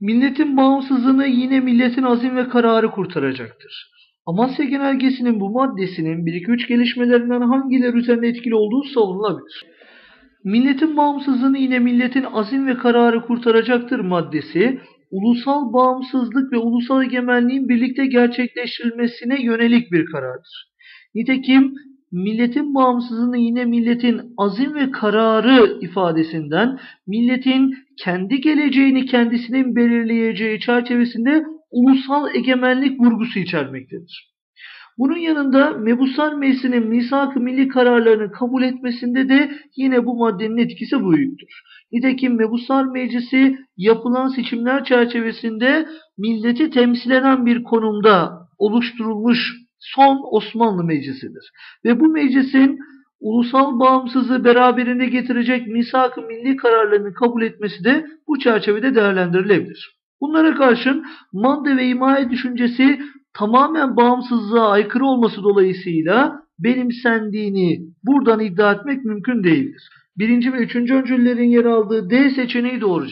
Milletin bağımsızlığını yine milletin azim ve kararı kurtaracaktır. Amasya Genelgesi'nin bu maddesinin 1-2-3 gelişmelerinden hangileri üzerine etkili olduğu savunulabilir. Milletin bağımsızlığını yine milletin azim ve kararı kurtaracaktır maddesi, ulusal bağımsızlık ve ulusal egemenliğin birlikte gerçekleştirilmesine yönelik bir karardır. Nitekim milletin bağımsızlığını yine milletin azim ve kararı ifadesinden milletin kendi geleceğini kendisinin belirleyeceği çerçevesinde ulusal egemenlik vurgusu içermektedir. Bunun yanında Mebuslar Meclisi'nin misak-ı milli kararlarını kabul etmesinde de yine bu maddenin etkisi büyüktür. Nitekim Mebuslar Meclisi yapılan seçimler çerçevesinde milleti temsil eden bir konumda oluşturulmuş son Osmanlı Meclisi'dir. Ve bu meclisin ulusal bağımsızlığı beraberinde getirecek misak-ı milli kararlarını kabul etmesi de bu çerçevede değerlendirilebilir. Bunlara karşın madde ve himaye düşüncesi tamamen bağımsızlığa aykırı olması dolayısıyla benimsendiğini buradan iddia etmek mümkün değildir. Birinci ve üçüncü öncüllerin yer aldığı D seçeneği doğru.